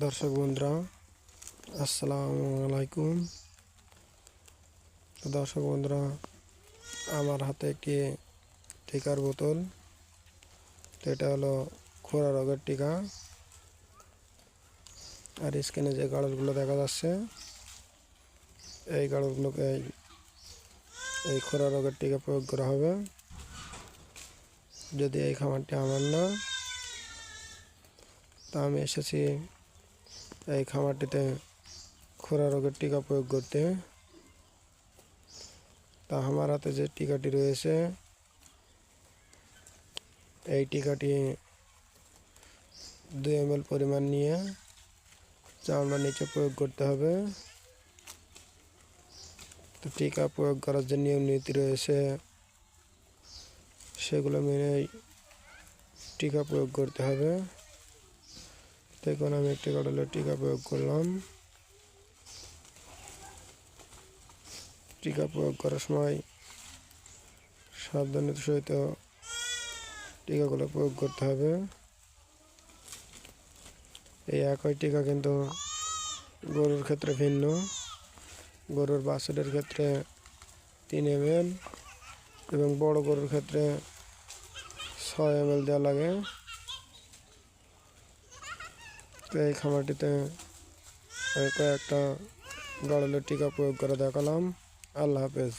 দর্শক বন্ধুরা, আসসালামু আলাইকুম। দর্শক বন্ধুরা, আমার হাতে একটি টিকার বোতল। তো এটা হলো খোরা রোগের টিকা। আর স্ক্রিনে যে গাড়লগুলো দেখা যাচ্ছে, এই গাড়লগুলোকে এই খোরা রোগের টিকা প্রয়োগ করা হবে। যদি এই খামারটি আমার না, তা আমি এসেছি এই খামারটিতে খোরা রোগের টিকা প্রয়োগ করতে তা আমার হাতে যে টিকাটি রয়েছে, এই টিকাটি দুই এম পরিমাণ নিয়ে চামড়ার নিচে প্রয়োগ করতে হবে। তো টিকা প্রয়োগ করার যে নিয়ম নীতি রয়েছে, সেগুলো মেনে টিকা প্রয়োগ করতে হবে। দেখুন, আমি একটি কাটলের টিকা প্রয়োগ করলাম। টিকা প্রয়োগ করার সময় সাবধানের সহিত টিকাগুলো প্রয়োগ করতে হবে। এই একই টিকা কিন্তু গরুর ক্ষেত্রে ভিন্ন। গরুর বাছুরের ক্ষেত্রে তিন এম এবং বড় গরুর ক্ষেত্রে ছয় এম দেওয়া লাগে। তো এই খামারটিতে কয়েকটা গাড়লের টিকা প্রয়োগ করে দেখালাম। আল্লাহ হাফেজ।